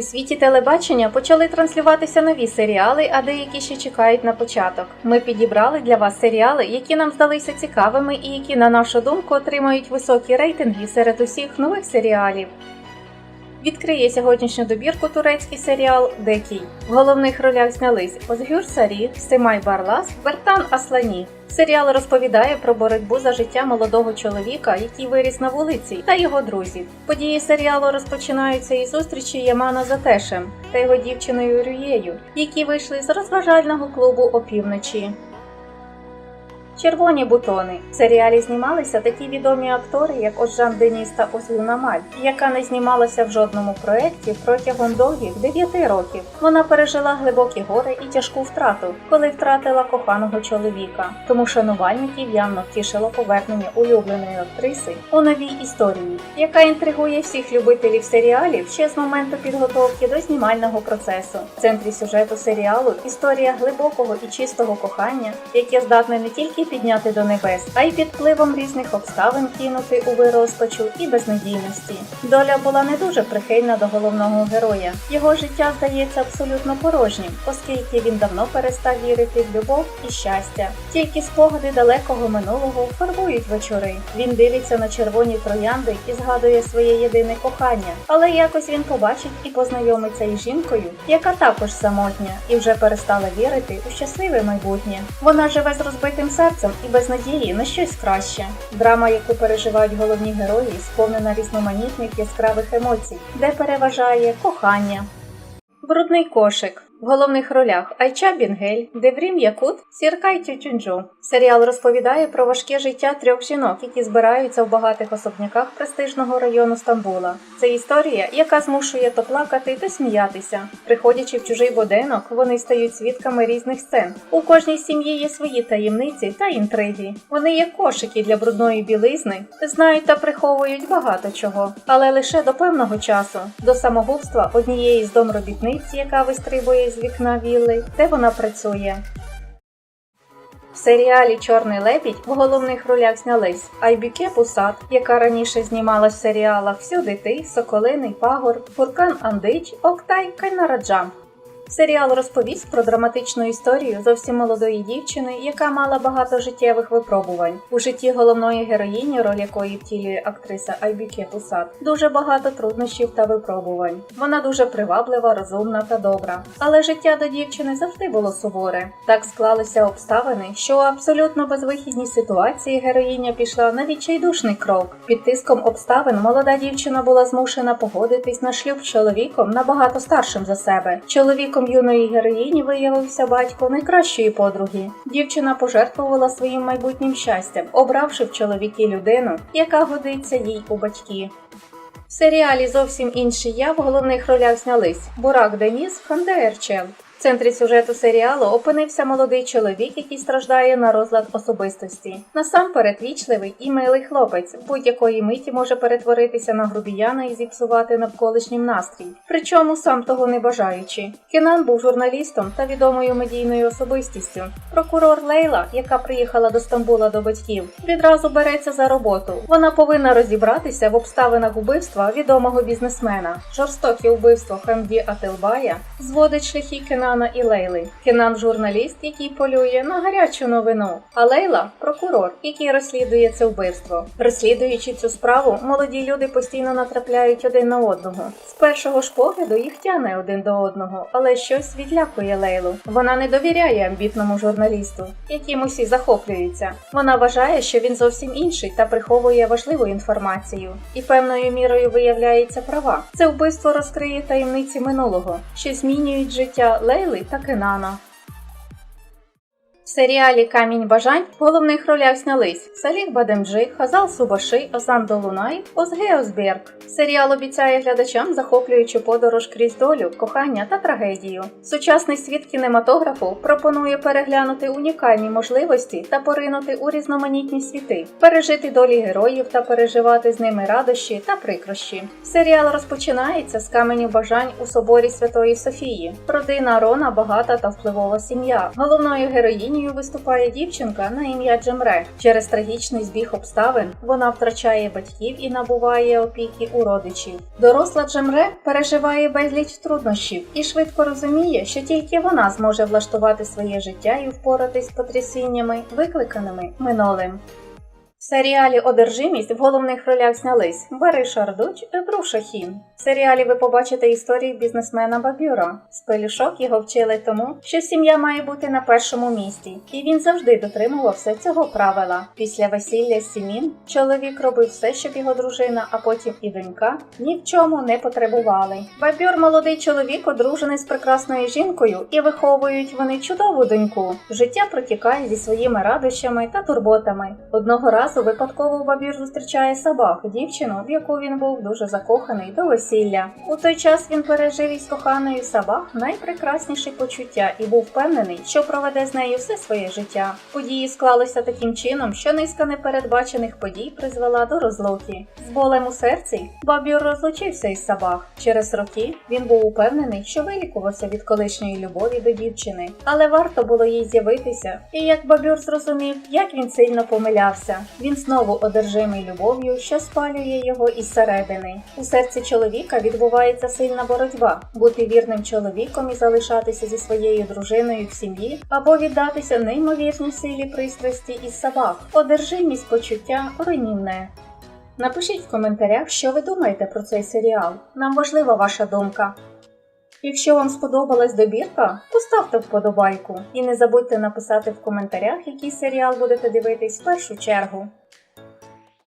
У світі телебачення почали транслюватися нові серіали, а деякі ще чекають на початок. Ми підібрали для вас серіали, які нам здалися цікавими і які, на нашу думку, отримають високі рейтинги серед усіх нових серіалів. Відкриє сьогоднішню добірку турецький серіал Декій. В головних ролях знялись Озгюр Сарі, Семай Барлас, Бертан Аслані. Серіал розповідає про боротьбу за життя молодого чоловіка, який виріс на вулиці, та його друзів. Події серіалу розпочинаються із зустрічі Ямана з Атешем та його дівчиною Рюєю, які вийшли з розважального клубу опівночі. Червоні бутони. В серіалі знімалися такі відомі актори, як Ожан Деніс та Озлуна Маль, яка не знімалася в жодному проєкті протягом довгих 9 років. Вона пережила глибокі гори і тяжку втрату, коли втратила коханого чоловіка. Тому шанувальників явно втішило повернення улюбленої актриси у новій історії, яка інтригує всіх любителів серіалів ще з моменту підготовки до знімального процесу. В центрі сюжету серіалу історія глибокого і чистого кохання, яке здатне не тільки підняти до небес, а й під впливом різних обставин кинути у вирозпачу і безнадійності. Доля була не дуже прихильна до головного героя. Його життя здається абсолютно порожнім, оскільки він давно перестав вірити в любов і щастя. Тільки спогади далекого минулого фарбують вечори. Він дивиться на червоні троянди і згадує своє єдине кохання, але якось він побачить і познайомиться із жінкою, яка також самотня і вже перестала вірити у щасливе майбутнє. Вона живе з розбитим серцем і без надії на щось краще. Драма, яку переживають головні герої, сповнена різноманітних яскравих емоцій, де переважає кохання. Брудний кошик. В головних ролях Айча Бінгель, Деврім Якут, Сіркай Тютюнджу. Серіал розповідає про важке життя трьох жінок, які збираються в багатих особняках престижного району Стамбула. Це історія, яка змушує то плакати, то сміятися. Приходячи в чужий будинок, вони стають свідками різних сцен. У кожній сім'ї є свої таємниці та інтриги. Вони як кошики для брудної білизни, знають та приховують багато чого, але лише до певного часу, до самогубства однієї з домробітниць, яка вистрибує з вікна вілли, де вона працює. В серіалі Чорний лебідь в головних ролях знялись Айбіке Пусат, яка раніше знімалась в серіалах Всюди ти, Соколиний Пагор, Фуркан Андич, Октай Кайнараджам. Серіал розповість про драматичну історію зовсім молодої дівчини, яка мала багато життєвих випробувань. У житті головної героїні, роль якої втілює актриса Айбіке Пусат, дуже багато труднощів та випробувань. Вона дуже приваблива, розумна та добра. Але життя до дівчини завжди було суворе. Так склалися обставини, що у абсолютно безвихідній ситуації героїня пішла на відчайдушний крок. Під тиском обставин молода дівчина була змушена погодитись на шлюб з чоловіком набагато старшим за себе. Чоловіком юної героїні виявився батько найкращої подруги. Дівчина пожертвувала своїм майбутнім щастям, обравши в чоловіки людину, яка годиться їй у батьки. В серіалі зовсім інший я в головних ролях знялись Бурак Деніс, Ханде Ерчел. В центрі сюжету серіалу опинився молодий чоловік, який страждає на розлад особистості. Насамперед вічливий і милий хлопець будь-якої миті може перетворитися на грубіяна і зіпсувати навколишнім настрій, причому сам того не бажаючи. Кенан був журналістом та відомою медійною особистістю. Прокурор Лейла, яка приїхала до Стамбула до батьків, відразу береться за роботу. Вона повинна розібратися в обставинах вбивства відомого бізнесмена. Жорстоке вбивство Хамді Ателбая зводить шляхи Кенана і Лейли. Кенан журналіст, який полює на гарячу новину, а Лейла прокурор, який розслідує це вбивство. Розслідуючи цю справу, молоді люди постійно натрапляють один на одного. З першого ж погляду їх тяне один до одного, але щось відлякує Лейлу. Вона не довіряє амбітному журналісту, яким усі захоплюються. Вона вважає, що він зовсім інший та приховує важливу інформацію, і певною мірою виявляється права. Це вбивство розкриє таємниці минулого, що змінюють життя Лейли та Кенана. Серіалі Камінь бажань в головних ролях знялись Саліх Бадемджи, Хазал Субаши, Озан Долунай, Озге Озберг. Серіал обіцяє глядачам захоплюючу подорож крізь долю, кохання та трагедію. Сучасний світ кінематографу пропонує переглянути унікальні можливості та поринути у різноманітні світи, пережити долі героїв та переживати з ними радощі та прикрощі. Серіал розпочинається з каменів бажань у соборі Святої Софії. Родина Рона багата та впливова сім'я. Головною героїні героїнею виступає дівчинка на ім'я Джемре. Через трагічний збіг обставин вона втрачає батьків і набуває опіки у родичів. Доросла Джемре переживає безліч труднощів і швидко розуміє, що тільки вона зможе влаштувати своє життя і впоратись з потрясіннями, викликаними минулим. Серіалі Одержимість в головних ролях знялись Бари Шардуч і Бру Шахін. В серіалі ви побачите історію бізнесмена Бабюра. Спелюшок його вчили тому, що сім'я має бути на першому місці, і він завжди дотримувався цього правила. Після весілля з Сімін чоловік робив все, щоб його дружина, а потім і донька ні в чому не потребували. Бабюр молодий чоловік одружений з прекрасною жінкою, і виховують вони чудову доньку. Життя протікає зі своїми радощами та турботами. Одного разу випадково Бабір зустрічає собак, дівчину, в яку він був дуже закоханий до весілля. У той час він пережив із коханою собак найпрекрасніші почуття і був впевнений, що проведе з нею все своє життя. Події склалися таким чином, що низка непередбачених подій призвела до розлуки. З болем у серці Бабір розлучився із собак. Через роки він був упевнений, що вилікувався від колишньої любові до дівчини, але варто було їй з'явитися. І як Бабюр зрозумів, як він сильно помилявся, він знову одержимий любов'ю, що спалює його із середини. У серці чоловіка відбувається сильна боротьба бути вірним чоловіком і залишатися зі своєю дружиною в сім'ї, або віддатися неймовірній силі пристрасті із собак. Одержимість почуття руйнівне. Напишіть в коментарях, що ви думаєте про цей серіал. Нам важлива ваша думка. Якщо вам сподобалась добірка, поставте вподобайку і не забудьте написати в коментарях, який серіал будете дивитись в першу чергу.